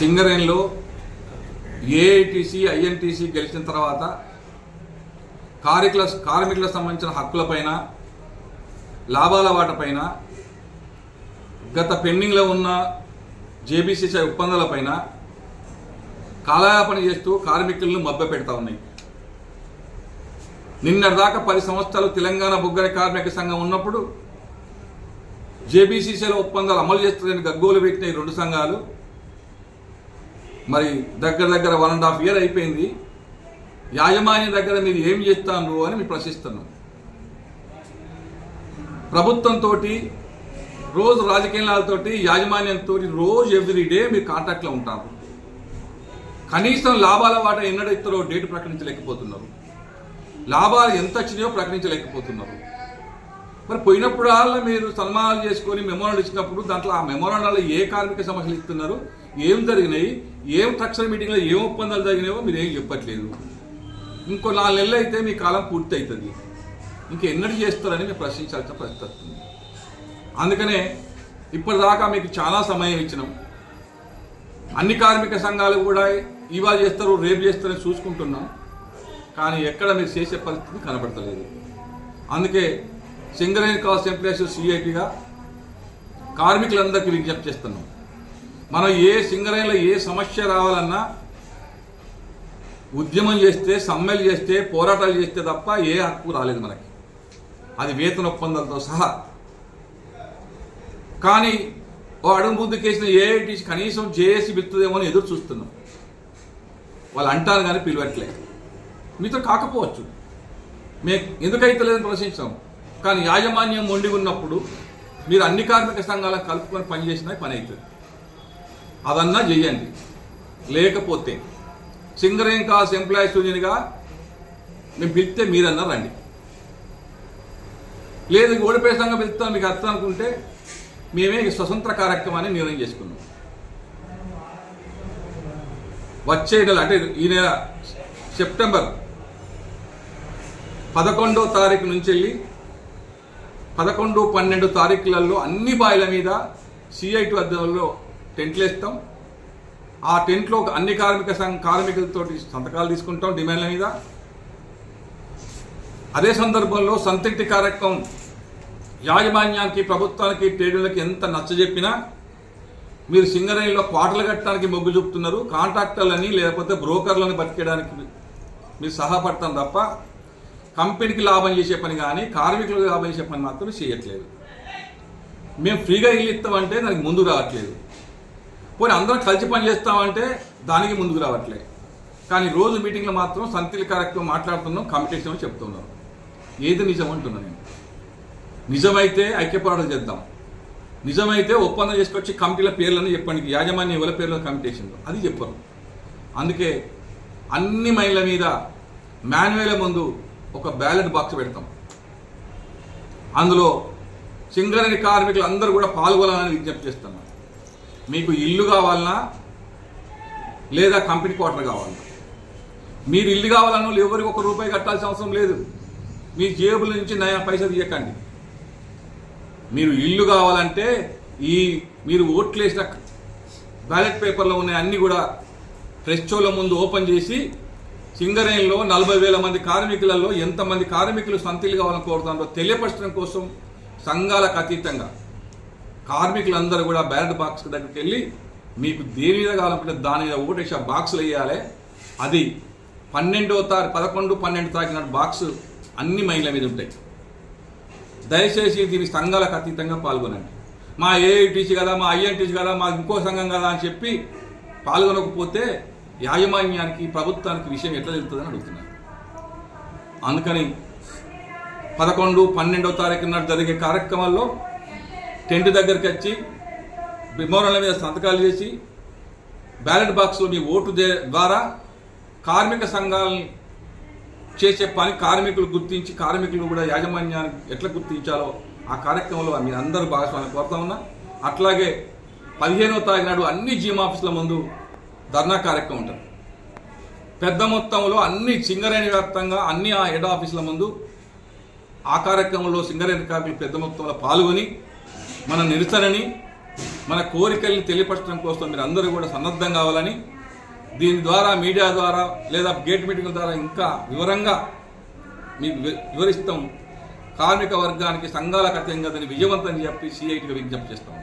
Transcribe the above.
సింగరేణిలో AITC INTUC గెలిచిన తర్వాత కార్మికుల కార్మికులకు సంబంధించిన హక్కులపైన లాభాల వాటపైన గత పెండింగ్లో ఉన్న జేబీసీసీ ఒప్పందాలపైన కాలయాపన చేస్తూ కార్మికులను మభ్య పెడతా ఉన్నాయి. నిన్నటిదాకా పది సంవత్సరాలు తెలంగాణ బుగ్గరి కార్మిక సంఘం ఉన్నప్పుడు జేబీసీసీల ఒప్పందాలు అమలు చేస్తుందని గగ్గోలు పెట్టిన రెండు సంఘాలు మరి దగ్గర దగ్గర వన్ అండ్ హాఫ్ ఇయర్ అయిపోయింది. యాజమాన్యం దగ్గర మీరు ఏం చేస్తాను అని మీరు ప్రశ్నిస్తున్నాం ప్రభుత్వంతో రోజు రాజకీయాలతోటి యాజమాన్యంతో రోజు ఎవ్రీ డే మీరు కాంటాక్ట్లో ఉంటారు. కనీసం లాభాల వాట ఎన్నడైతారో డేట్ ప్రకటించలేకపోతున్నారు. లాభాలు ఎంత వచ్చినాయో ప్రకటించలేకపోతున్నారు. మరి పోయినప్పుడల్లా మీరు సన్మానాలు చేసుకొని మెమోరాండం ఇచ్చినప్పుడు దాంట్లో ఆ మెమోరాండాలో ఏ కార్మిక సమస్యలు ఇస్తున్నారు? ఏం జరిగినాయి? ఏం తక్షణ మీటింగ్లో ఏం ఒప్పందాలు జరిగినాయో మీరు ఏం చెప్పట్లేదు. ఇంకో నాలుగు నెలలు అయితే మీ కాలం పూర్తి అవుతుంది ఇంకెన్నటి చేస్తారని మీరు ప్రశ్నించాల్సిన పరిస్థితి వస్తుంది. అందుకనే ఇప్పటిదాకా మీకు చాలా సమయం ఇచ్చినాం. అన్ని కార్మిక సంఘాలు కూడా ఇవాళ చేస్తారు రేపు చేస్తారని చూసుకుంటున్నాం. కానీ ఎక్కడ మీరు చేసే పరిస్థితి కనబడతలేదు. అందుకే సింగరేణి కాస్ట్ ఎంప్లాయీస్ సిఐటిగా కార్మికులందరికీ విజ్ఞప్తి చేస్తున్నాం. మనం ఏ సింగరేణిలో ఏ సమస్య రావాలన్నా ఉద్యమం చేస్తే సమ్మెలు చేస్తే పోరాటాలు చేస్తే తప్ప ఏ హక్కు రాలేదు మనకి. అది వేతన ఒప్పందాలతో సహా. కానీ ఓ అడుగు ముందుకేసిన ఏఐటీసీ కనీసం జేఏసీ బిత్తుదేమో అని ఎదురు చూస్తున్నాం. వాళ్ళు అంటారు కానీ పిలవట్లేదు మీతో కాకపోవచ్చు. మేము ఎందుకైతే లేదని ప్రశ్నించాం. కానీ యాజమాన్యం మొండి ఉన్నప్పుడు మీరు అన్ని కార్మిక సంఘాలను కలుపుకొని పనిచేసినా పని అవుతుంది అదన్నా చెయ్యండి. లేకపోతే సింగరేం కాస్ ఎంప్లాయీస్ యూనియన్గా మేము పిలిస్తే మీరన్నా రండి. లేదు ఓడిపోయే సంఘం పిలుస్తాం మీకు అర్థం అనుకుంటే మేమే ఈ స్వతంత్ర కార్యక్రమాన్ని నిర్ణయం చేసుకున్నాం. వచ్చే నెల అంటే ఈ నెల సెప్టెంబర్ పదకొండో తారీఖు నుంచి వెళ్ళి పదకొండు పన్నెండు తారీఖులలో అన్ని బాయిల మీద సిఐటి వద్దలో టెంట్లు వేస్తాం. ఆ టెంట్లో అన్ని కార్మిక సంఘ కార్మికులతో సంతకాలు తీసుకుంటాం డిమాండ్ల మీద. అదే సందర్భంలో సంతృప్తి కార్యక్రమం యాజమాన్యానికి ప్రభుత్వానికి ట్రేడులకి ఎంత నచ్చజెప్పినా మీరు సింగరేణిలో క్వార్టర్లు కట్టడానికి మొగ్గు చూపుతున్నారు. కాంట్రాక్టర్లని లేకపోతే బ్రోకర్లని బతికేయడానికి మీరు సహాయపడతాం తప్ప కంపెనీకి లాభం చేసే పని కానీ కార్మికులకు లాభం చేసే పని మాత్రం చేయట్లేదు. మేము ఫ్రీగా ఇల్లు ఇస్తామంటే దానికి ముందు రావట్లేదు. పోనీ అందరం కలిసి పని చేస్తామంటే దానికి ముందుకు రావట్లేదు కానీ రోజు మీటింగ్లో మాత్రం సంతిలి కార్యక్రమం మాట్లాడుతున్నాం కాంపిటీషన్ చెప్తున్నాం. ఏది నిజం అంటున్నా నేను. నిజమైతే ఐక్య పోరాటం చేద్దాం. నిజమైతే ఒప్పందం చేసుకొచ్చి కమిటీల పేర్లను చెప్పండి యాజమాన్యం ఎవరి పేర్ల కమిటేషన్ అది చెప్పరు. అందుకే అన్ని మైళ్ళ మీద మాన్యువల్ ముందు ఒక బ్యాలెట్ బాక్స్ పెడతాం. అందులో సింగరేణి కార్మికులు అందరూ కూడా పాల్గొనాలని విజ్ఞప్తి చేస్తున్నారు మీకు ఇల్లు కావాలన్నా లేదా కంపెనీ క్వార్టర్ కావాలన్నా. మీరు ఇల్లు కావాలన్నా ఎవరికి ఒక రూపాయి కట్టాల్సిన అవసరం లేదు. మీ జేబుల నుంచి నయా పైసలు తీయకండి. మీరు ఇల్లు కావాలంటే ఈ మీరు ఓట్లు వేసిన బ్యాలెట్ పేపర్లో ఉన్న అన్ని కూడా ప్రెస్ షోల ముందు ఓపెన్ చేసి సింగరేణిలో నలభై వేల మంది కార్మికులలో ఎంతమంది కార్మికులు సంతిలు కావాలని కోరుతున్నారో తెలియపరచడం కోసం సంఘాలకు అతీతంగా కార్మికులందరూ కూడా బ్యాలెట్ బాక్స్ దగ్గరికి వెళ్ళి మీకు దేని మీద కావాలంటే దాని మీద ఓటేసి ఆ బాక్సులు వేయాలి. అది పన్నెండో తారీఖు పదకొండు పన్నెండు తారీఖు నాడు బాక్స్ అన్ని మహిళల మీద ఉంటాయి. దయచేసి దీని సంఘాలకు అతీతంగా పాల్గొనండి. మా ఏఐటీసీ కదా మా ఐఎన్టీసీ కదా మా ఇంకో సంఘం కదా అని చెప్పి పాల్గొనకపోతే యాజమాన్యానికి ప్రభుత్వానికి విషయం ఎట్లా తెలుస్తుందని అడుగుతున్నాను. అందుకని పదకొండు పన్నెండవ తారీఖు నాడు జరిగే కార్యక్రమాల్లో టెంట్ దగ్గరికి వచ్చి మెమోరాల మీద సంతకాలు చేసి బ్యాలెట్ బాక్స్లో మీ ఓటు దే- ద్వారా కార్మిక సంఘాలని చేసే పని కార్మికులు గుర్తించి కార్మికులు కూడా యాజమాన్యాన్ని ఎట్లా గుర్తించాలో ఆ కార్యక్రమంలో మీరు అందరూ భాగస్వామ్యం కోరుతా ఉన్నా. అట్లాగే పదిహేనవ తారీఖు నాడు అన్ని జీఎం ఆఫీసుల ముందు ధర్నా కార్యక్రమం ఉంటుంది. పెద్ద మొత్తంలో అన్ని సింగరేణి వ్యాప్తంగా అన్ని ఆ హెడ్ ఆఫీసుల ముందు ఆ కార్యక్రమంలో సింగరేణి కార్మికులు పెద్ద మొత్తంలో పాల్గొని మన నిరసనని మన కోరికల్ని తెలియపరచడం కోసం మీరు అందరూ కూడా సన్నద్ధం కావాలని దీని ద్వారా మీడియా ద్వారా లేదా గేట్ మీటింగ్ల ద్వారా ఇంకా వివరంగా మీకు వివరిస్తాం. కార్మిక వర్గానికి సంఘాలకు ఏం దాన్ని విజయవంతం చెప్పి సిఐటిగా విజ్ఞప్తి చేస్తాం.